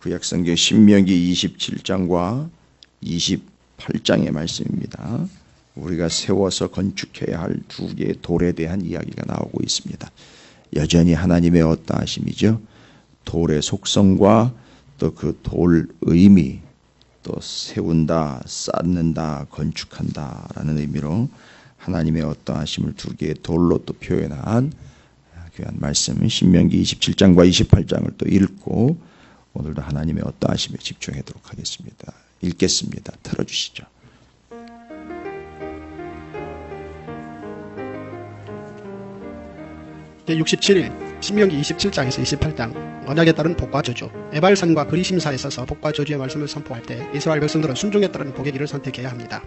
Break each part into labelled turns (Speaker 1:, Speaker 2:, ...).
Speaker 1: 구약성경 신명기 27장과 28장의 말씀입니다. 우리가 세워서 건축해야 할 두 개의 돌에 대한 이야기가 나오고 있습니다. 여전히 하나님의 어떠하심이죠. 돌의 속성과 또 그 돌 의미, 또 세운다, 쌓는다, 건축한다라는 의미로 하나님의 어떠하심을 두 개의 돌로 또 표현한 귀한 말씀 신명기 27장과 28장을 또 읽고 오늘도 하나님의 어떠하심에 집중하도록 하겠습니다. 읽겠습니다. 들어주시죠.
Speaker 2: 제67일 신명기 27장에서 28장 언약에 따른 복과 저주 에발산과 그리심사에 서서 복과 저주의 말씀을 선포할 때 이스라엘 백성들은 순종에 따른 복의 길을 선택해야 합니다.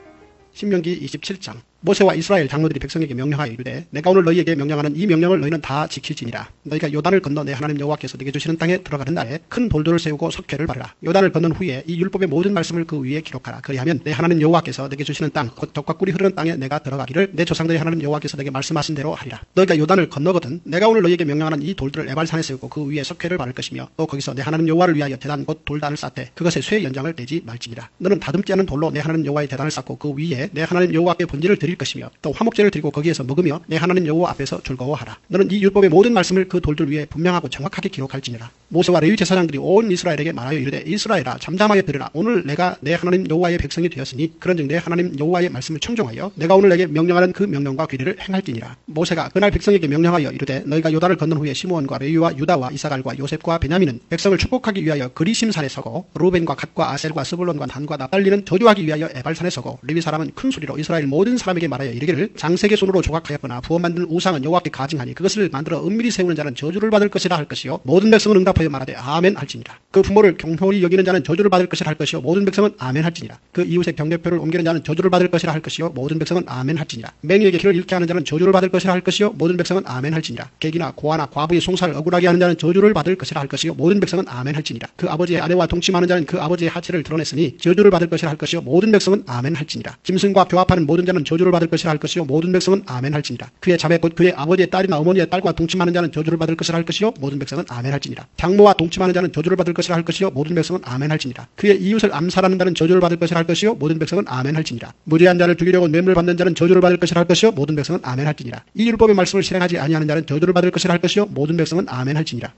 Speaker 2: 신명기 27장 모세와 이스라엘 장로들이 백성에게 명령하여 이르되 내가 오늘 너희에게 명령하는 이 명령을 너희는 다 지킬지니라. 너희가 요단을 건너 내 하나님 여호와께서 네게 주시는 땅에 들어가는 날에 큰 돌들을 세우고 석회를 바르라. 요단을 건넌 후에 이 율법의 모든 말씀을 그 위에 기록하라. 그리하면 내 하나님 여호와께서 네게 주시는 땅곧 덕과 꿀이 흐르는 땅에 내가 들어가기를 내 조상들의 하나님 여호와께서 내게 말씀하신 대로 하리라. 너희가 요단을 건너거든 내가 오늘 너희에게 명령하는 이 돌들을 에발산에 세우고 그 위에 석회를 바를 것이며 또 거기서 내 하나님 여호와를 위하여 대단 곧 돌단을 쌓되 그것에 쇠 연장을 떼지 말지니라. 너는 다듬지 않은 돌로 내 하나님 여호와의 대단을 쌓고 그 위에 내 하나님 여호와께 번제를 드릴 것이며 또 화목제를 드리고 거기에서 먹으며 내 하나님 여호와 앞에서 즐거워하라. 너는 이 율법의 모든 말씀을 그 돌들 위에 분명하고 정확하게 기록할지니라. 모세와 레위 제사장들이 온 이스라엘에게 말하여 이르되 이스라엘아 잠잠하여 들으라. 오늘 내가 내 하나님 여호와의 백성이 되었으니 그런즉 내 하나님 여호와의 말씀을 청종하여 내가 오늘 내게 명령하는 그 명령과 규례를 행할지니라. 모세가 그날 백성에게 명령하여 이르되 너희가 요단을 건넌 후에 시므온과 레위와 유다와 이사갈과 요셉과 베냐민은 백성을 축복하기 위하여 그리심산에 서고 루벤과 갓과 아셀과 스불론과 단과 나달리는 저주하기 위하여 에발산에 서고 레위 사람은 큰 소리로 이스라엘 모든 사람에게 말하여 이르기를 장색의 손으로 조각하였거나 부어 만든 우상은 여호와께 가증하니 그것을 만들어 은밀히 세우는 자는 저주를 받을 것이라 할 것이요 모든 백성은 응답하여 말하되 아멘 할지니라. 그 부모를 경홀히 여기는 자는 저주를 받을 것이라 할 것이요 모든 백성은 아멘 할지니라. 그 이웃의 병대표를 옮기는 자는 저주를 받을 것이라 할 것이요 모든 백성은 아멘 할지니라. 맹인에게 길을 잃게 하는 자는 저주를 받을 것이라 할 것이요 모든 백성은 아멘 할지니라. 객이나 고아나 과부의 송사를 억울하게 하는 자는 저주를 받을 것이라 할 것이요 모든 백성은 아멘 할지니라. 그 아버지의 아내와 동침하는 자는 그 아버지의 하체를 드러냈으니 저주를 받을 것이라 할 것이요 모든 백성은 아멘 할지니라. 짐승과 교합하는 모든 자는 저주를 받을 것이라 할 것이요. 모든 백성은 아멘 할지니라. 그의 자매 곧 그의 아버지의 딸이나 어머니의 딸과 동침하는 자는 저주를 받을 것이라 할 것이요. 모든 백성은 아멘 할지니라. 장모와 동침하는 자는 저주를 받을 것이라 할 것이요. 모든 백성은 아멘 할지니라. 그의 이웃을 암살하는 자는 저주를 받을 것이라 할 것이요. 모든 백성은 아멘 할지니라. 무리한 자를 죽이려고 뇌물 받는 자는 저주를 받을 것이라 할 것이요. 모든 백성은 아멘 할지니라. 이 율법의 말씀을 실행하지 아니하는 자는 저주를 받을 것이라 할 것이요. 모든 백성은 아멘 할지니라.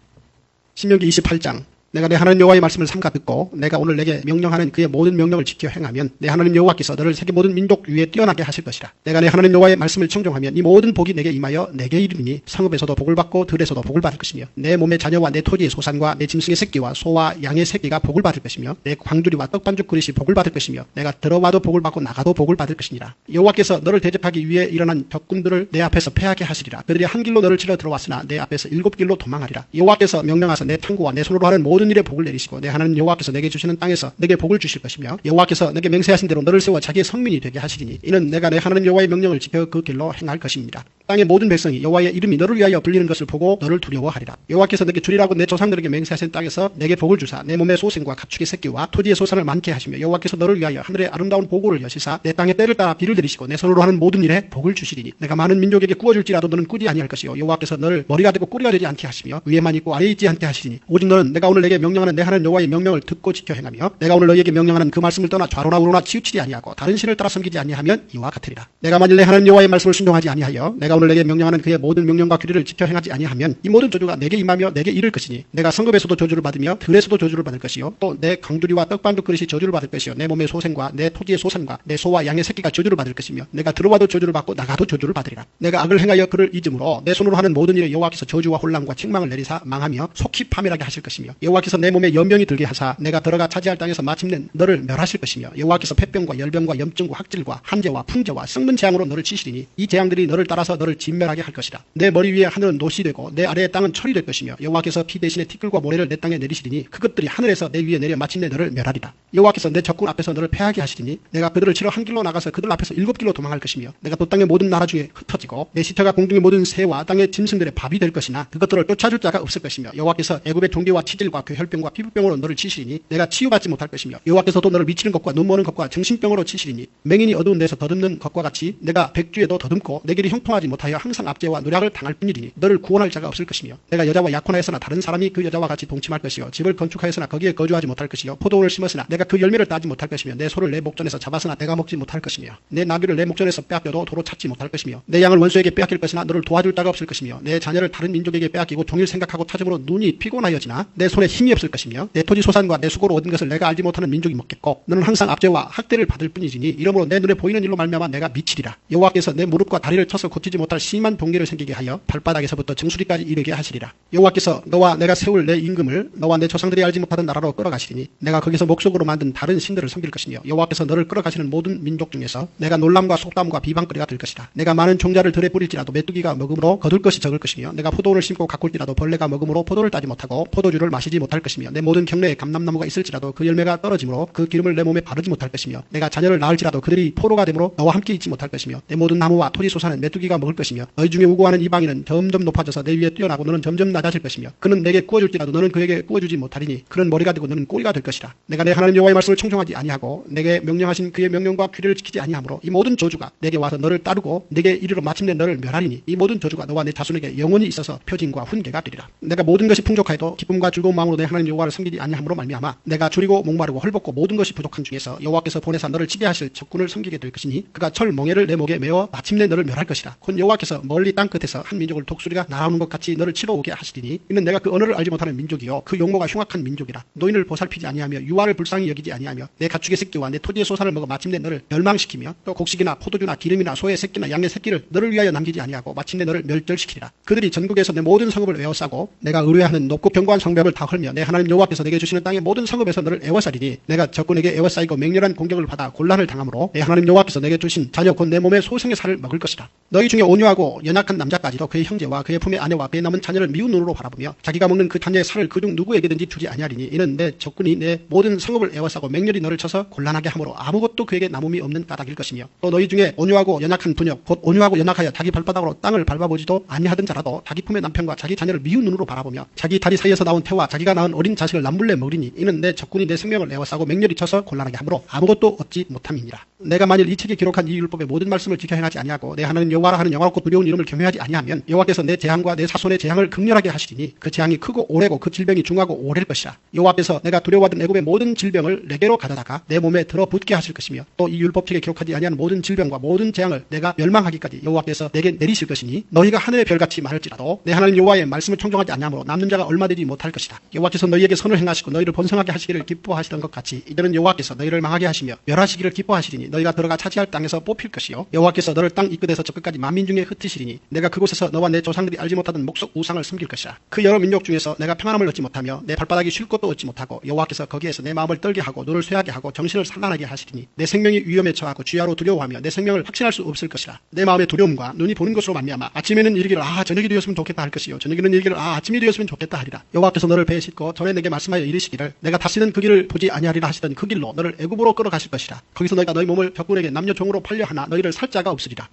Speaker 2: 신명기 28장 내가 내 하나님 여호와의 말씀을 삼가 듣고 내가 오늘 내게 명령하는 그의 모든 명령을 지켜 행하면 내 하나님 여호와께서 너를 세계 모든 민족 위에 뛰어나게 하실 것이라. 내가 내 하나님 여호와의 말씀을 청종하면 이 모든 복이 내게 임하여 내게 이르니 성읍에서도 복을 받고 들에서도 복을 받을 것이며 내 몸의 자녀와 내 토지의 소산과 내 짐승의 새끼와 소와 양의 새끼가 복을 받을 것이며 내 광주리와 떡반죽 그릇이 복을 받을 것이며 내가 들어와도 복을 받고 나가도 복을 받을 것이니라. 여호와께서 너를 대접하기 위해 일어난 적군들을 내 앞에서 패하게 하시리라. 그들이 한 길로 너를 치러 들어왔으나 내 앞에서 일곱 길로 도망하리라. 여호와께서 명령하사 내 탕구와 내 손으로 하는 모든 일에 복을 내리시고 내 하나님 여호와께서 내게 주시는 땅에서 내게 복을 주실 것이며 여호와께서 내게 맹세하신 대로 너를 세워 자기의 성민이 되게 하시리니 이는 내가 내 하나님 여호와의 명령을 지켜 그 길로 행할 것입니다. 땅의 모든 백성이 여호와의 이름이 너를 위하여 불리는 것을 보고 너를 두려워하리라. 여호와께서 내게 주리라고 내 조상들에게 맹세하신 땅에서 내게 복을 주사 내 몸의 소생과 가축의 새끼와 토지의 소산을 많게 하시며 여호와께서 너를 위하여 하늘의 아름다운 보고를 여시사 내 땅의 때를 따라 비를 내리시고 내 손으로 하는 모든 일에 복을 주시리니 내가 많은 민족에게 구워줄지라도 너는 꾸지 아니할 것이요 여호와께서 너를 머리가 되고 꼬리가 되지 않게 하시며 위에만 있고 아래에 있지 않게 하시리니 오직 너는 내가 오늘 내게 명령하는 내 하나님 여호와의 명령을 듣고 지켜 행하며 내가 오늘 너희에게 명령하는 그 말씀을 떠나 좌로나 우로나 치우치지 아니하고 다른 신을 따라 섬기지 아니하면 이와 같으리라 내가 만일 내 하나님 여호와의 말씀을 순종하지 아니하여 내가 오늘 내게 명령하는 그의 모든 명령과 규례를 지켜 행하지 아니하면 이 모든 저주가 내게 임하며 내게 이를 것이니 내가 성급에서도 저주를 받으며 들에서도 저주를 받을 것이요. 또 내 강두리와 떡반죽 그릇이 저주를 받을 것이요. 내 몸의 소생과 내 토지의 소산과 내 소와 양의 새끼가 저주를 받을 것이며 내가 들어와도 저주를 받고 나가도 저주를 받으리라. 내가 악을 행하여 그를 잊음으로 내 손으로 하는 모든 일에 여호와께서 저주와 혼란과 책망을 내리사 망하며 속히 파멸하게 하실 것이며 여호와께서 내 몸에 연병이 들게 하사 내가 들어가 차지할 땅에서 마침내 너를 멸하실 것이며 여호와께서 폐병과 열병과 염증과 학질과 한재와 풍재와 썩는 재앙으로 너를 치시리니 이 재앙들이 너를 따라서 너를 진멸하게 할 것이라 내 머리 위에 하늘은 노시 되고 내 아래의 땅은 철이 될 것이며 여호와께서 피 대신에 티끌과 모래를 내 땅에 내리시리니 그것들이 하늘에서 내 위에 내려 마침내 너를 멸하리라. 여호와께서 내 적군 앞에서 너를 패하게 하시리니 내가 그들을 치러 한 길로 나가서 그들 앞에서 일곱 길로 도망할 것이며 내가 또 땅의 모든 나라 중에 흩어지고 내 시체가 공중의 모든 새와 땅의 짐승들의 밥이 될 것이나 그것들을 쫓아줄 자가 없을 것이며 여호와께서 애굽의 종교와 치질과 괴혈병과 피부병으로 너를 치시리니 내가 치유받지 못할 것이며 여호와께서도 너를 미치는 것과 눈머는 것과 정신병으로 치시리니 맹인이 어두운 데서 더듬는 것과 같이 내가 백주에도 더듬고 내 길이 형통하지 못 하여 항상 압제와 노력을 당할 뿐이니 너를 구원할 자가 없을 것이며 내가 여자와 약혼하였으나 다른 사람이 그 여자와 같이 동침할 것이요 집을 건축하였으나 거기에 거주하지 못할 것이요 포도원을 심었으나 내가 그 열매를 따지 못할 것이며 내 소를 내 목전에서 잡았으나 내가 먹지 못할 것이며 내 나귀를 내 목전에서 빼앗겨도 도로 찾지 못할 것이며 내 양을 원수에게 빼앗길 것이나 너를 도와줄 자가 없을 것이며 내 자녀를 다른 민족에게 빼앗기고 종일 생각하고 찾음으로 눈이 피곤하여지나 내 손에 힘이 없을 것이며 내 토지 소산과 내 수고로 얻은 것을 내가 알지 못하는 민족이 먹겠고 너는 항상 압제와 학대를 받을 뿐이지니 이러므로 내 눈에 보이는 일로 말미암아 내가 미치리라. 여호와께서 내 무릎과 다리를 쳐서 고치지 못할 심한 동기를 생기게 하여 발바닥에서부터 정수리까지 이르게 하시리라. 여호와께서 너와 내가 세울 내 임금을 너와 내 조상들이 알지 못하던 나라로 끌어가시리니 내가 거기서 목속으로 만든 다른 신들을 섬길 것이며 여호와께서 너를 끌어가시는 모든 민족 중에서 내가 놀람과 속담과 비방거리가 될 것이라. 내가 많은 종자를 들에 뿌릴지라도 메뚜기가 먹음으로 거둘 것이 적을 것이며 내가 포도원을 심고 가꿀지라도 벌레가 먹음으로 포도를 따지 못하고 포도주를 마시지 못할 것이며 내 모든 경내에 감람나무가 있을지라도 그 열매가 떨어지므로 그 기름을 내 몸에 바르지 못할 것이며 내가 자녀를 낳을지라도 그들이 포로가 되므로 너와 함께 있지 못할 것이며 내 모든 나무와 토지 소산은 메뚜기가 먹을 것이며 너희 중에 우고하는 이방인은 점점 높아져서 내 위에 뛰어나고 너는 점점 낮아질 것이며 그는 내게 구워줄지라도 너는 그에게 구워주지 못하리니 그는 머리가 되고 너는 꼬리가 될 것이라. 내가 내 하나님 여호와의 말씀을 청종하지 아니하고 내게 명령하신 그의 명령과 규례를 지키지 아니하므로 이 모든 저주가 내게 와서 너를 따르고 내게 이르러 마침내 너를 멸하리니 이 모든 저주가 너와 내 자손에게 영원히 있어서 표징과 훈계가 되리라. 내가 모든 것이 풍족하여도 기쁨과 즐거운 마음으로 내 하나님 여호와를 섬기지 아니함으로 말미암아 내가 줄이고 목마르고 헐벗고 모든 것이 부족한 중에서 여호와께서 보내사 너를 지배하실 적군을 섬기게 될 것이니 그가 철 멍에를 내 목에 메어 마침내 너를 멸할 것이라. 곧 여호와께서 멀리 땅 끝에서 한 민족을 독수리가 날아오는 것 같이 너를 치러 오게 하시리니 이는 내가 그 언어를 알지 못하는 민족이요. 그 용모가 흉악한 민족이라. 노인을 보살피지 아니하며 유아를 불쌍히 여기지 아니하며 내 가축의 새끼와 내 토지의 소산을 먹어 마침내 너를 멸망시키며 또 곡식이나 포도주나 기름이나 소의 새끼나 양의 새끼를 너를 위하여 남기지 아니하고 마침내 너를 멸절시키리라. 그들이 전국에서 내 모든 성읍을 에워싸고 내가 의뢰하는 높고 견고한 성벽을 다 헐며 내 하나님 여호와께서 내게 주시는 땅의 모든 성읍에서 너를 에워싸리니 내가 적군에게 에워싸이고 맹렬한 공격을 받아 곤란을 당함으로 내 하나님 여호와께서 내게 주신 자녀 곧 내 몸의 소생의 살을 먹을 것이다 너희 중에 온유하고 연약한 남자까지도 그의 형제와 그의 품의 아내와 그의 남은 자녀를 미운 눈으로 바라보며 자기가 먹는 그 자녀의 살을 그중 누구에게든지 주지 아니하리니 이는 내 적군이 내 모든 성읍을 에워싸고 맹렬히 너를 쳐서 곤란하게 함으로 아무것도 그에게 남음이 없는 까닭일 것이며 또 너희 중에 온유하고 연약한 분역 곧 온유하고 연약하여 자기 발바닥으로 땅을 밟아보지도 아니하던 자라도 자기 품의 남편과 자기 자녀를 미운 눈으로 바라보며 자기 다리 사이에서 나온 태와 자기가 낳은 어린 자식을 남불내 먹으리니 이는 내 적군이 내 생명을 에워싸고 맹렬히 쳐서 곤란하게 함으로 아무것도 얻지 못함이니라. 내가 만일 이 책에 기록한 이 율법의 모든 말씀을 지켜 행하지 아니하고 내 하나님 여호와라 하는 영화롭고 두려운 이름을 경외하지 아니하면 여호와께서 내 재앙과 내 사손의 재앙을 극렬하게 하시리니 그 재앙이 크고 오래고 그 질병이 중하고 오래일 것이라. 여호와께서 내가 두려워하던 애굽의 모든 질병을 내게로 가져다가 내 몸에 들어붙게 하실 것이며 또 이 율법책에 기록하지 아니한 모든 질병과 모든 재앙을 내가 멸망하기까지 여호와께서 내게 내리실 것이니 너희가 하늘의 별같이 많을지라도 내 하나님 여호와의 말씀을 청종하지 아니하므로 남는 자가 얼마 되지 못할 것이다 여호와께서 너희에게 선을 행하시고 너희를 번성하게 하시기를 기뻐하시던 것 같이 이들은 여호와께서 너희를 망하게 하시며 멸하시기를 기뻐하시리니 너희가 들어가 차지할 땅에서 뽑힐 것이요. 여호와께서 너를 땅 이끝에서 저 끝까지 만민 중에 흩으시리니 내가 그곳에서 너와 내 조상들이 알지 못하던 목석 우상을 섬길 것이라 그 여러 민족 중에서 내가 평안함을 얻지 못하며 내 발바닥이 쉴 곳도 얻지 못하고 여호와께서 거기에서 내 마음을 떨게 하고 눈을 쇠하게 하고 정신을 산란하게 하시리니 내 생명이 위험에 처하고 주야로 두려워하며 내 생명을 확신할 수 없을 것이라. 내 마음의 두려움과 눈이 보는 것으로 말미암아 아침에는 이르기를 아 저녁이 되었으면 좋겠다 할 것이요. 저녁에는 이르기를 아 아침이 되었으면 좋겠다 하리라. 여호와께서 너를 배에 싣고 전에 내게 말씀하여 이르시기를 내가 다시는 그 길을 보지 아니하리라 하시던 그 길로 너를 애굽으로 끌어가실 것이라. 거기서 너희가 너희 몸을 적군에게 남녀 종으로 팔려 하나 너희를 살 자가 없으리라.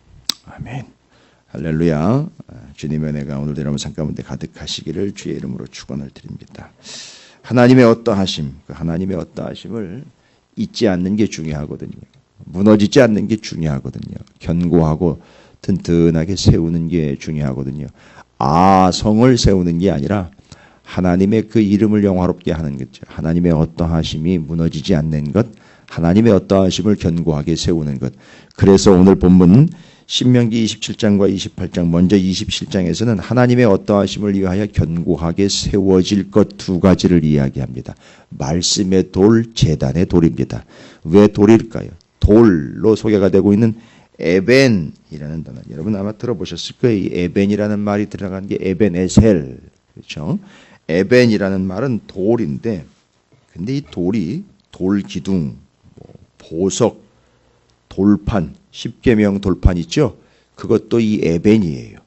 Speaker 1: 아멘. 할렐루야. 아, 주님의 은혜가 오늘도 여러분 삶 가운데 가득하시기를 주의 이름으로 축원을 드립니다. 하나님의 어떠하심, 그 하나님의 어떠하심을 잊지 않는 게 중요하거든요. 무너지지 않는 게 중요하거든요. 견고하고 튼튼하게 세우는 게 중요하거든요. 아, 성을 세우는 게 아니라 하나님의 그 이름을 영화롭게 하는 거죠. 하나님의 어떠하심이 무너지지 않는 것, 하나님의 어떠하심을 견고하게 세우는 것. 그래서 오늘 본문 신명기 27장과 28장 먼저 27장에서는 하나님의 어떠하심을 위하여 견고하게 세워질 것 두 가지를 이야기합니다. 말씀의 돌, 재단의 돌입니다. 왜 돌일까요? 돌로 소개가 되고 있는 에벤이라는 단어. 여러분 아마 들어보셨을 거예요. 이 에벤이라는 말이 들어간 게 에벤에셀. 그렇죠? 에벤이라는 말은 돌인데 근데 이 돌이 돌 기둥, 뭐 보석, 돌판, 십계명 돌판 있죠? 그것도 이 에벤이에요.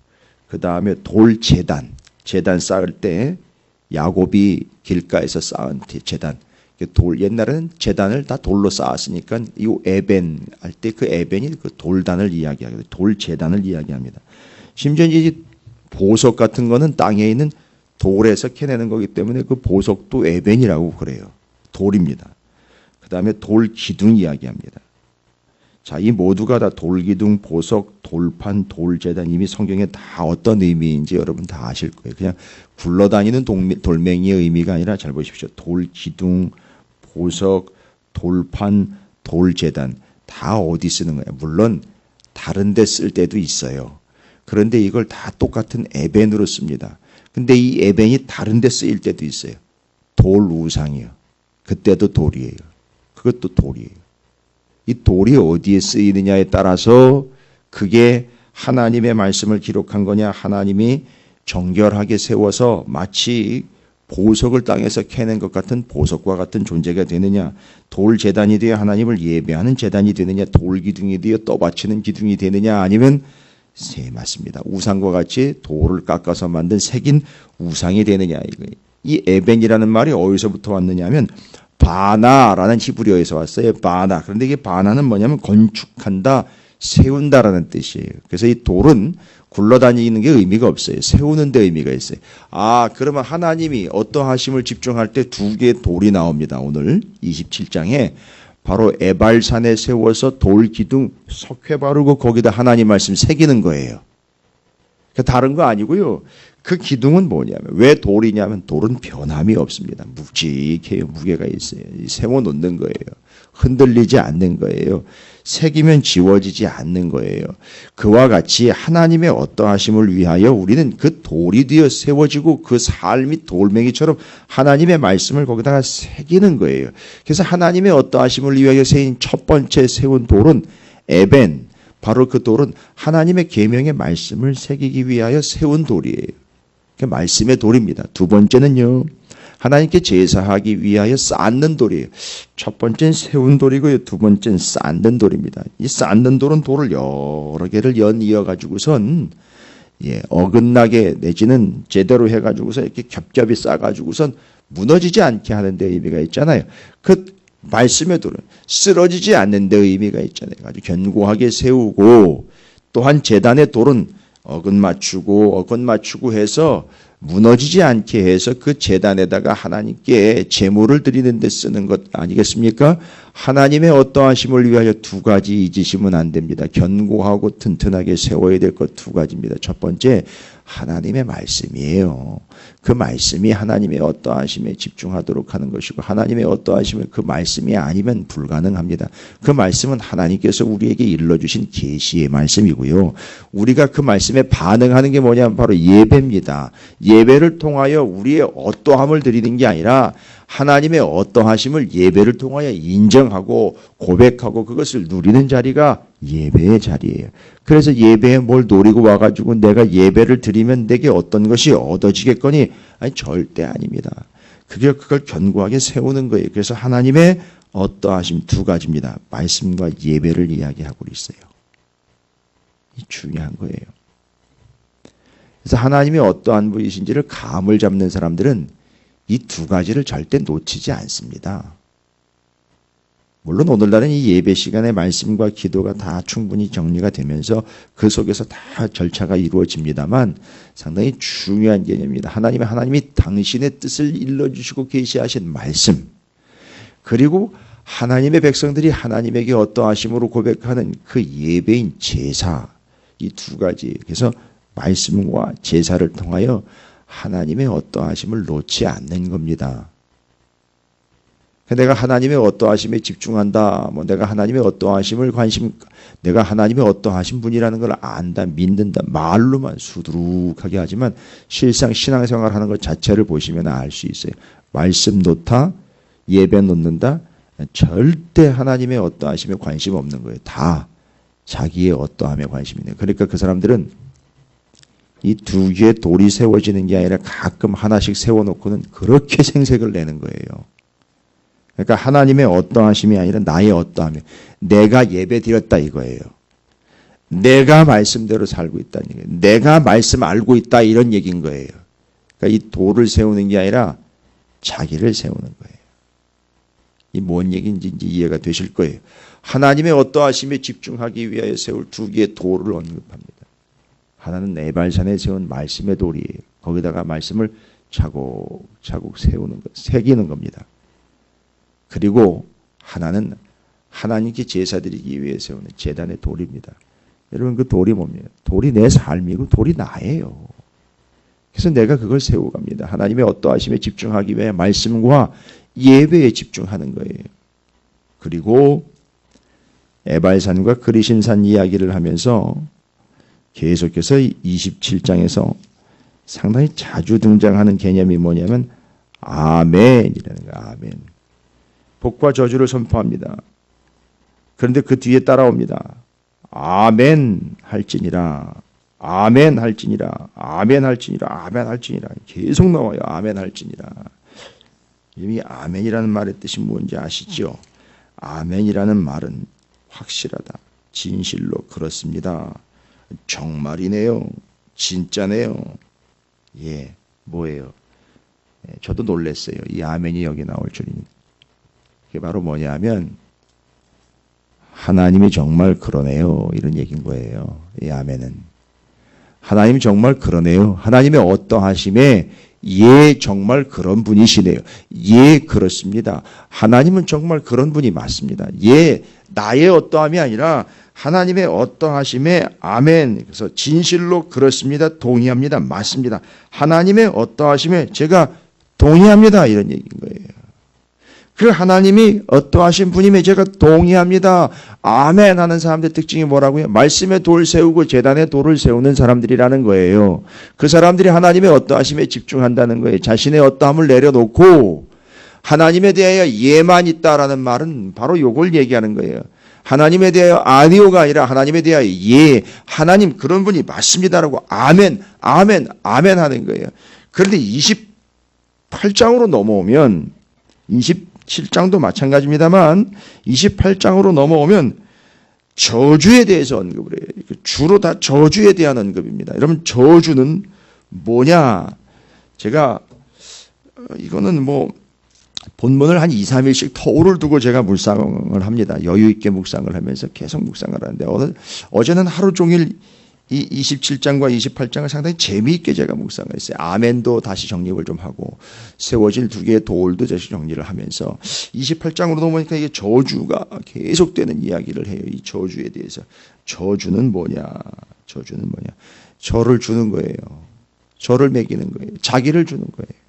Speaker 1: 그 다음에 돌 재단, 재단 쌓을 때 야곱이 길가에서 쌓은 재단. 돌 옛날에는 재단을 다 돌로 쌓았으니까 이 에벤 할 때 그 에벤이 그 돌단을 이야기하거든요. 돌 재단을 이야기합니다. 심지어 이 보석 같은 거는 땅에 있는 돌에서 캐내는 거기 때문에 그 보석도 에벤이라고 그래요. 돌입니다. 그 다음에 돌 기둥 이야기합니다. 자, 이 모두가 다 돌기둥, 보석, 돌판, 돌재단 이미 성경에 다 어떤 의미인지 여러분 다 아실 거예요. 그냥 굴러다니는 동미, 돌멩이의 의미가 아니라 잘 보십시오. 돌기둥, 보석, 돌판, 돌재단 다 어디 쓰는 거예요. 물론 다른 데 쓸 때도 있어요. 그런데 이걸 다 똑같은 에벤으로 씁니다. 근데 이 에벤이 다른 데 쓰일 때도 있어요. 돌 우상이요. 그때도 돌이에요. 그것도 돌이에요. 이 돌이 어디에 쓰이느냐에 따라서 그게 하나님의 말씀을 기록한 거냐, 하나님이 정결하게 세워서 마치 보석을 땅에서 캐낸 것 같은 보석과 같은 존재가 되느냐, 돌 재단이 되어 하나님을 예배하는 재단이 되느냐, 돌 기둥이 되어 떠받치는 기둥이 되느냐, 아니면 세 맞습니다. 우상과 같이 돌을 깎아서 만든 색인 우상이 되느냐. 이 에벤이라는 말이 어디서부터 왔느냐면 바나라는 히브리어에서 왔어요. 바나. 그런데 이게 바나는 뭐냐면 건축한다, 세운다라는 뜻이에요. 그래서 이 돌은 굴러다니는 게 의미가 없어요. 세우는 데 의미가 있어요. 아, 그러면 하나님이 어떠하심을 집중할 때 두 개의 돌이 나옵니다. 오늘 27장에 바로 에발산에 세워서 돌 기둥 석회 바르고 거기다 하나님 말씀 새기는 거예요. 그 다른 거 아니고요. 그 기둥은 뭐냐면 왜 돌이냐면 돌은 변함이 없습니다. 묵직해요. 무게가 있어요. 세워 놓는 거예요. 흔들리지 않는 거예요. 새기면 지워지지 않는 거예요. 그와 같이 하나님의 어떠하심을 위하여 우리는 그 돌이 되어 세워지고 그 삶이 돌멩이처럼 하나님의 말씀을 거기다가 새기는 거예요. 그래서 하나님의 어떠하심을 위하여 세인 첫 번째 세운 돌은 에벤 바로 그 돌은 하나님의 계명의 말씀을 새기기 위하여 세운 돌이에요. 그 말씀의 돌입니다. 두 번째는요. 하나님께 제사하기 위하여 쌓는 돌이에요. 첫 번째는 세운 돌이고요. 두 번째는 쌓는 돌입니다. 이 쌓는 돌은 돌을 여러 개를 연이어 가지고선 예, 어긋나게 내지는 제대로 해 가지고서 이렇게 겹겹이 쌓아 가지고선 무너지지 않게 하는 데 의미가 있잖아요. 그 말씀의 돌은 쓰러지지 않는 데 의미가 있잖아요. 아주 견고하게 세우고 또한 재단의 돌은 어긋 맞추고 어긋 맞추고 해서 무너지지 않게 해서 그 재단에다가 하나님께 제물을 드리는 데 쓰는 것 아니겠습니까? 하나님의 어떠하심을 위하여 두 가지 잊으시면 안 됩니다. 견고하고 튼튼하게 세워야 될 것 두 가지입니다. 첫 번째 하나님의 말씀이에요. 그 말씀이 하나님의 어떠하심에 집중하도록 하는 것이고 하나님의 어떠하심을 그 말씀이 아니면 불가능합니다. 그 말씀은 하나님께서 우리에게 일러주신 계시의 말씀이고요. 우리가 그 말씀에 반응하는 게 뭐냐면 바로 예배입니다. 예배를 통하여 우리의 어떠함을 드리는 게 아니라 하나님의 어떠하심을 예배를 통하여 인정하고 고백하고 그것을 누리는 자리가 예배의 자리예요. 그래서 예배에 뭘 노리고 와가지고 내가 예배를 드리면 내게 어떤 것이 얻어지겠 거니? 아니, 절대 아닙니다. 그게 그걸 견고하게 세우는 거예요. 그래서 하나님의 어떠하심 두 가지입니다. 말씀과 예배를 이야기하고 있어요. 이 중요한 거예요. 그래서 하나님이 어떠한 분이신지를 감을 잡는 사람들은 이 두 가지를 절대 놓치지 않습니다. 물론 오늘날은 이 예배 시간에 말씀과 기도가 다 충분히 정리가 되면서 그 속에서 다 절차가 이루어집니다만 상당히 중요한 개념입니다. 하나님의 하나님이 당신의 뜻을 일러주시고 계시하신 말씀 그리고 하나님의 백성들이 하나님에게 어떠하심으로 고백하는 그 예배인 제사 이 두 가지 그래서 말씀과 제사를 통하여 하나님의 어떠하심을 놓지 않는 겁니다. 내가 하나님의 어떠하심에 집중한다. 뭐 내가 하나님의 어떠하심을 관심, 내가 하나님의 어떠하신 분이라는 걸 안다, 믿는다. 말로만 수두룩하게 하지만 실상 신앙생활 하는 것 자체를 보시면 알 수 있어요. 말씀 놓다, 예배 놓는다. 절대 하나님의 어떠하심에 관심 없는 거예요. 다 자기의 어떠함에 관심이 있는. 그러니까 그 사람들은 이 두 개의 돌이 세워지는 게 아니라 가끔 하나씩 세워놓고는 그렇게 생색을 내는 거예요. 그러니까 하나님의 어떠하심이 아니라 나의 어떠함이 내가 예배 드렸다 이거예요. 내가 말씀대로 살고 있다는 얘기예요. 내가 말씀 알고 있다 이런 얘기인 거예요. 그러니까 이 돌을 세우는 게 아니라 자기를 세우는 거예요. 이 뭔 얘기인지 이제 이해가 되실 거예요. 하나님의 어떠하심에 집중하기 위하여 세울 두 개의 돌을 언급합니다. 하나는 네발산에 세운 말씀의 돌이에요. 거기다가 말씀을 차곡차곡 세우는 것, 새기는 겁니다. 그리고 하나는 하나님께 제사 드리기 위해 세우는 재단의 돌입니다. 여러분 그 돌이 뭡니까? 돌이 내 삶이고 돌이 나예요. 그래서 내가 그걸 세우고 갑니다. 하나님의 어떠하심에 집중하기 위해 말씀과 예배에 집중하는 거예요. 그리고 에발산과 그리신산 이야기를 하면서 계속해서 27장에서 상당히 자주 등장하는 개념이 뭐냐면 아멘이라는 거예요. 아멘. 복과 저주를 선포합니다. 그런데 그 뒤에 따라옵니다. 아멘 할지니라. 아멘 할지니라. 아멘 할지니라. 아멘 할지니라. 계속 나와요. 아멘 할지니라. 이미 아멘이라는 말의 뜻이 뭔지 아시죠? 아멘이라는 말은 확실하다. 진실로 그렇습니다. 정말이네요. 진짜네요. 예, 뭐예요? 예, 저도 놀랐어요. 이 아멘이 여기 나올 줄이니. 그게 바로 뭐냐면 하나님이 정말 그러네요. 이런 얘기인 거예요. 이 아멘은. 하나님 정말 그러네요. 하나님의 어떠하심에 예, 정말 그런 분이시네요. 예, 그렇습니다. 하나님은 정말 그런 분이 맞습니다. 예, 나의 어떠함이 아니라 하나님의 어떠하심에 아멘. 그래서 진실로 그렇습니다. 동의합니다. 맞습니다. 하나님의 어떠하심에 제가 동의합니다. 이런 얘기인 거예요. 그 하나님이 어떠하신 분임에 제가 동의합니다. 아멘 하는 사람들 특징이 뭐라고요? 말씀에 돌 세우고 재단에 돌을 세우는 사람들이라는 거예요. 그 사람들이 하나님의 어떠하심에 집중한다는 거예요. 자신의 어떠함을 내려놓고 하나님에 대하여 예만 있다라는 말은 바로 요걸 얘기하는 거예요. 하나님에 대하여 아니오가 아니라 하나님에 대하여 예, 하나님 그런 분이 맞습니다라고 아멘, 아멘, 아멘 하는 거예요. 그런데 28장으로 넘어오면 27장도 마찬가지입니다만 28장으로 넘어오면 저주에 대해서 언급을 해요. 주로 다 저주에 대한 언급입니다. 여러분 저주는 뭐냐? 제가 어, 이거는 뭐 본문을 한 2, 3일씩 터울을 두고 제가 묵상을 합니다. 여유 있게 묵상을 하면서 계속 묵상을 하는데 어제, 어제는 하루 종일 이 27장과 28장을 상당히 재미있게 제가 묵상을 했어요. 아멘도 다시 정립을 좀 하고 세워질 두 개의 돌도 다시 정리를 하면서 28장으로 넘어오니까 이게 저주가 계속되는 이야기를 해요. 이 저주에 대해서. 저주는 뭐냐? 저주는 뭐냐? 저를 주는 거예요. 저를 매기는 거예요. 자기를 주는 거예요.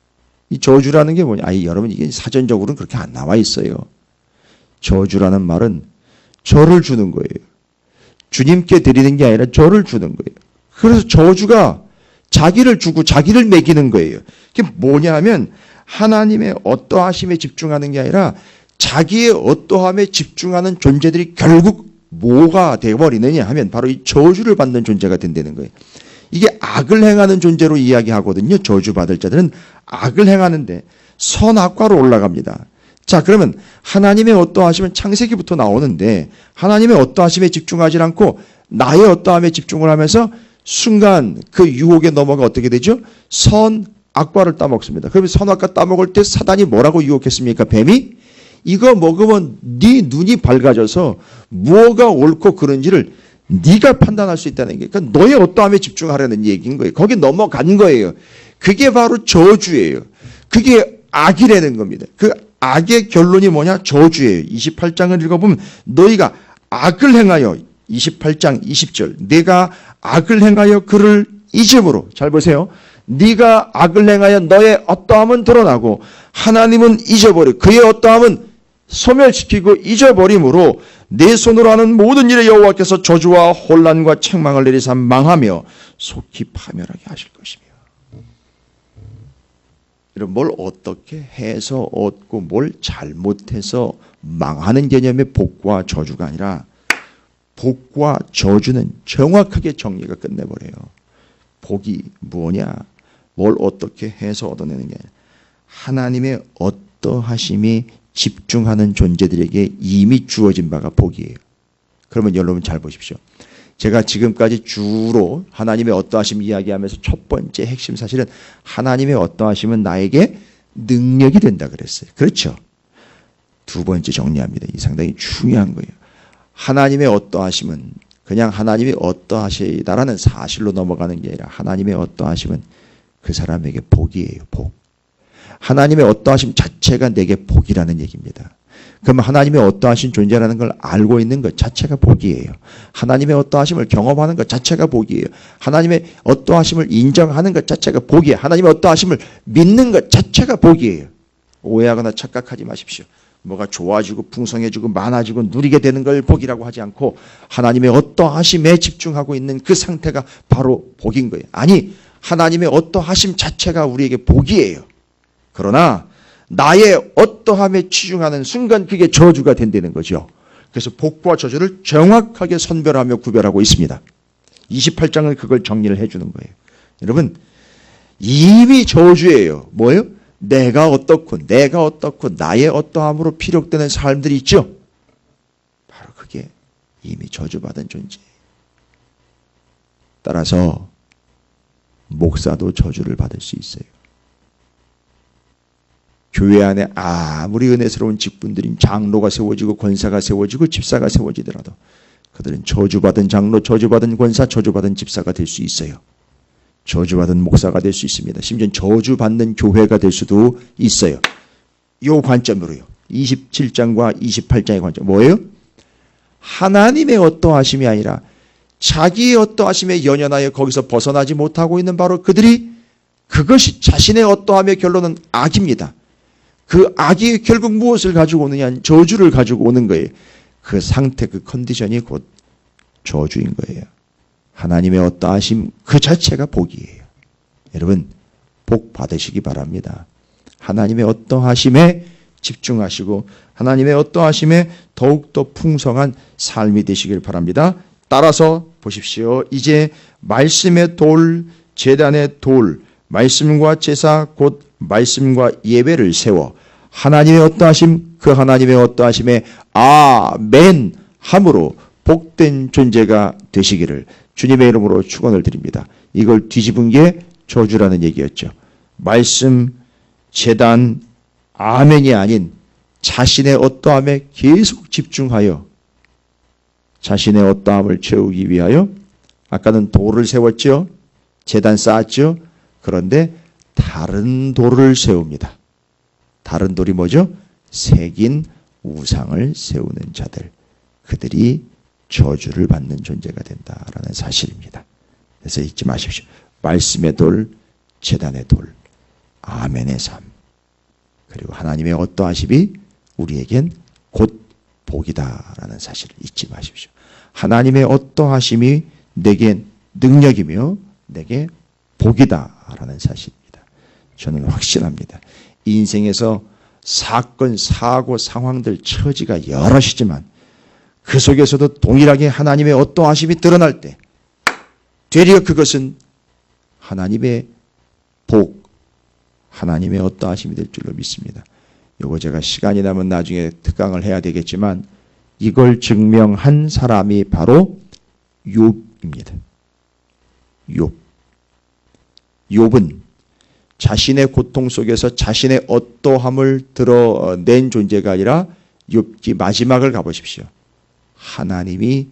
Speaker 1: 이 저주라는 게 뭐냐? 아니, 여러분, 이게 사전적으로는 그렇게 안 나와 있어요. 저주라는 말은 저를 주는 거예요. 주님께 드리는 게 아니라 저를 주는 거예요. 그래서 저주가 자기를 주고 자기를 매기는 거예요. 그게 뭐냐 하면 하나님의 어떠하심에 집중하는 게 아니라 자기의 어떠함에 집중하는 존재들이 결국 뭐가 되어버리느냐 하면 바로 이 저주를 받는 존재가 된다는 거예요. 이게 악을 행하는 존재로 이야기하거든요. 저주받을 자들은 악을 행하는데 선악과로 올라갑니다. 자, 그러면 하나님의 어떠하심은 창세기부터 나오는데 하나님의 어떠하심에 집중하지 않고 나의 어떠함에 집중을 하면서 순간 그 유혹에 넘어가 어떻게 되죠? 선, 악과를 따먹습니다. 그러면 선악과 따먹을 때 사단이 뭐라고 유혹했습니까? 뱀이? 이거 먹으면 네 눈이 밝아져서 무엇가 옳고 그른지를 네가 판단할 수 있다는 게 그러니까 너의 어떠함에 집중하려는 얘기인 거예요. 거기 넘어간 거예요. 그게 바로 저주예요. 그게 악이라는 겁니다. 그 악의 결론이 뭐냐? 저주예요. 28장을 읽어보면 너희가 악을 행하여 28장 20절 내가 악을 행하여 그를 잊음으로 잘 보세요. 네가 악을 행하여 너의 어떠함은 드러나고 하나님은 잊어버려 그의 어떠함은 소멸시키고 잊어버림으로 내 손으로 하는 모든 일에 여호와께서 저주와 혼란과 책망을 내리사 망하며 속히 파멸하게 하실 여 러분 뭘 어떻게 해서 얻고 뭘 잘못해서 망하는 개념의 복과 저주가 아니라 복과 저주는 정확하게 정리가 끝내버려요. 복이 뭐냐? 뭘 어떻게 해서 얻어내는 게 아니라 하나님의 어떠하심이 집중하는 존재들에게 이미 주어진 바가 복이에요. 그러면 여러분 잘 보십시오. 제가 지금까지 주로 하나님의 어떠하심 이야기하면서 첫 번째 핵심 사실은 하나님의 어떠하심은 나에게 능력이 된다 그랬어요. 그렇죠? 두 번째 정리합니다. 이 상당히 중요한 거예요. 하나님의 어떠하심은 그냥 하나님이 어떠하시다라는 사실로 넘어가는 게 아니라 하나님의 어떠하심은 그 사람에게 복이에요. 복. 하나님의 어떠하심 자체가 내게 복이라는 얘기입니다. 그럼 하나님의 어떠하신 존재라는 걸 알고 있는 것 자체가 복이에요. 하나님의 어떠하심을 경험하는 것 자체가 복이에요. 하나님의 어떠하심을 인정하는 것 자체가 복이에요. 하나님의 어떠하심을 믿는 것 자체가 복이에요. 오해하거나 착각하지 마십시오. 뭐가 좋아지고 풍성해지고 많아지고 누리게 되는 걸 복이라고 하지 않고 하나님의 어떠하심에 집중하고 있는 그 상태가 바로 복인 거예요. 아니, 하나님의 어떠하심 자체가 우리에게 복이에요. 그러나 나의 어떠함에 치중하는 순간 그게 저주가 된다는 거죠. 그래서 복과 저주를 정확하게 선별하며 구별하고 있습니다. 28장은 그걸 정리를 해주는 거예요. 여러분, 이미 저주예요. 뭐예요? 내가 어떻고, 내가 어떻고, 나의 어떠함으로 피력되는 삶들이 있죠? 바로 그게 이미 저주받은 존재예요. 따라서, 목사도 저주를 받을 수 있어요. 교회 안에 아무리 은혜스러운 직분들인 장로가 세워지고 권사가 세워지고 집사가 세워지더라도 그들은 저주받은 장로, 저주받은 권사, 저주받은 집사가 될 수 있어요. 저주받은 목사가 될 수 있습니다. 심지어 저주받는 교회가 될 수도 있어요. 요 관점으로요. 27장과 28장의 관점. 뭐예요? 하나님의 어떠하심이 아니라 자기의 어떠하심에 연연하여 거기서 벗어나지 못하고 있는 바로 그들이 그것이 자신의 어떠함의 결론은 악입니다. 그 악이 결국 무엇을 가지고 오느냐? 저주를 가지고 오는 거예요. 그 상태, 그 컨디션이 곧 저주인 거예요. 하나님의 어떠하심 그 자체가 복이에요. 여러분, 복 받으시기 바랍니다. 하나님의 어떠하심에 집중하시고 하나님의 어떠하심에 더욱더 풍성한 삶이 되시길 바랍니다. 따라서 보십시오. 이제 말씀의 돌, 재단의 돌, 말씀과 제사 곧 말씀과 예배를 세워 하나님의 어떠하심 그 하나님의 어떠하심에 아멘 함으로 복된 존재가 되시기를 주님의 이름으로 축원을 드립니다. 이걸 뒤집은 게 저주라는 얘기였죠. 말씀, 재단, 아멘이 아닌 자신의 어떠함에 계속 집중하여 자신의 어떠함을 채우기 위하여 아까는 돌을 세웠죠. 재단 쌓았죠. 그런데 다른 돌을 세웁니다. 다른 돌이 뭐죠? 새긴 우상을 세우는 자들. 그들이 저주를 받는 존재가 된다라는 사실입니다. 그래서 잊지 마십시오. 말씀의 돌, 재단의 돌, 아멘의 삶. 그리고 하나님의 어떠하심이 우리에겐 곧 복이다라는 사실을 잊지 마십시오. 하나님의 어떠하심이 내게 능력이며 내게 복이다라는 사실입니다. 저는 확신합니다. 인생에서 사건, 사고, 상황들, 처지가 여럿이지만 그 속에서도 동일하게 하나님의 어떠하심이 드러날 때 되려 그것은 하나님의 복, 하나님의 어떠하심이 될 줄로 믿습니다. 요거 제가 시간이 나면 나중에 특강을 해야 되겠지만 이걸 증명한 사람이 바로 욥입니다. 욥. 욥은 자신의 고통 속에서 자신의 어떠함을 드러낸 존재가 아니라 욥기 마지막을 가보십시오. 하나님이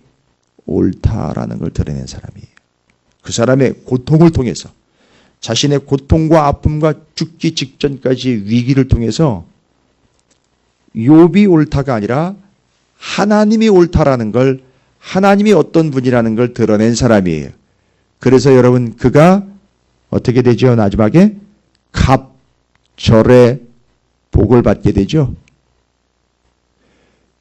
Speaker 1: 옳다라는 걸 드러낸 사람이에요. 그 사람의 고통을 통해서 자신의 고통과 아픔과 죽기 직전까지 위기를 통해서 욥이 옳다가 아니라 하나님이 옳다라는 걸 하나님이 어떤 분이라는 걸 드러낸 사람이에요. 그래서 여러분 그가 어떻게 되죠? 마지막에 갑절의 복을 받게 되죠.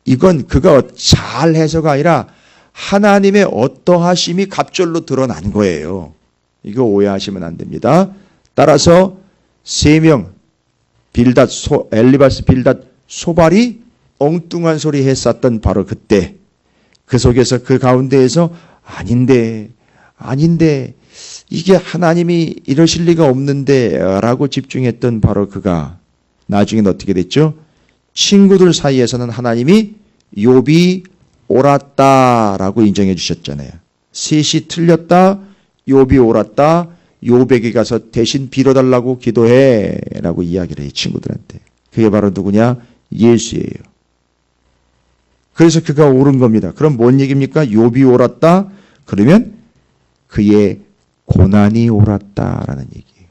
Speaker 1: 이건 그가 잘 해서가 아니라 하나님의 어떠하심이 갑절로 드러난 거예요. 이거 오해하시면 안 됩니다. 따라서 세 명 빌닷 소, 엘리바스 빌닷 소발이 엉뚱한 소리 했었던 바로 그때 그 속에서 그 가운데에서 아닌데 아닌데 이게 하나님이 이러실 리가 없는데 라고 집중했던 바로 그가 나중엔 어떻게 됐죠? 친구들 사이에서는 하나님이 욥이 옳았다라고 인정해 주셨잖아요. 셋이 틀렸다, 욥이 옳았다, 욥에게 가서 대신 빌어달라고 기도해라고 이야기를 해 친구들한테. 그게 바로 누구냐? 예수예요. 그래서 그가 옳은 겁니다. 그럼 뭔 얘기입니까? 욥이 옳았다. 그러면 그의 고난이 옳았다라는 얘기예요.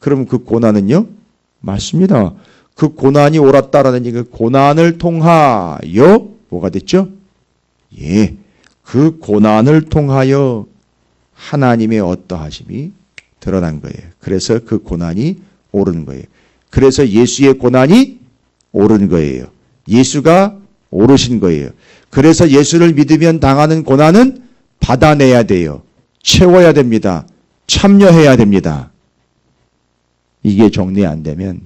Speaker 1: 그럼 그 고난은요? 맞습니다. 그 고난이 옳았다라는 그 고난을 통하여 뭐가 됐죠? 예. 그 고난을 통하여 하나님의 어떠하심이 드러난 거예요. 그래서 그 고난이 옳은 거예요. 그래서 예수의 고난이 옳은 거예요. 예수가 옳으신 거예요. 그래서 예수를 믿으면 당하는 고난은 받아내야 돼요. 채워야 됩니다. 참여해야 됩니다. 이게 정리 안 되면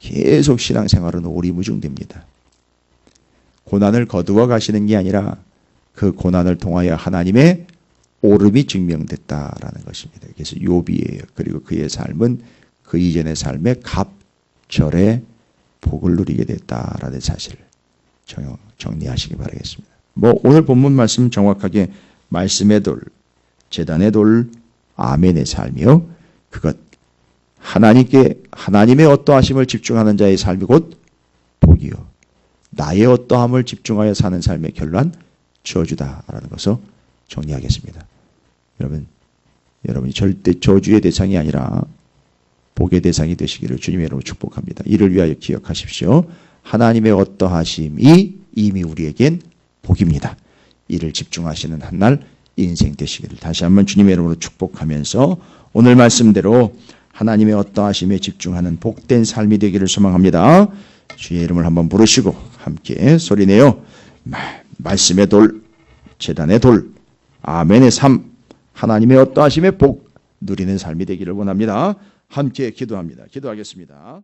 Speaker 1: 계속 신앙생활은 오리무중됩니다. 고난을 거두어 가시는 게 아니라 그 고난을 통하여 하나님의 오름이 증명됐다라는 것입니다. 그래서 요비예요. 그리고 그의 삶은 그 이전의 삶의 갑절의 복을 누리게 됐다라는 사실을 정- 정리하시기 바라겠습니다. 뭐 오늘 본문 말씀 정확하게 말씀의 돌, 재단의 돌, 아멘의 삶이요. 그것 하나님께 하나님의 어떠하심을 집중하는 자의 삶이 곧 복이요. 나의 어떠함을 집중하여 사는 삶의 결론 저주다라는 것을 정리하겠습니다. 여러분, 여러분이 절대 저주의 대상이 아니라 복의 대상이 되시기를 주님의 이름으로 축복합니다. 이를 위하여 기억하십시오. 하나님의 어떠하심이 이미 우리에겐 복입니다. 이를 집중하시는 한날 인생 되시기를 다시 한번 주님의 이름으로 축복하면서 오늘 말씀대로 하나님의 어떠하심에 집중하는 복된 삶이 되기를 소망합니다. 주의 이름을 한번 부르시고 함께 소리내어 마- 말씀의 돌, 재단의 돌, 아멘의 삶, 하나님의 어떠하심의 복 누리는 삶이 되기를 원합니다. 함께 기도합니다. 기도하겠습니다.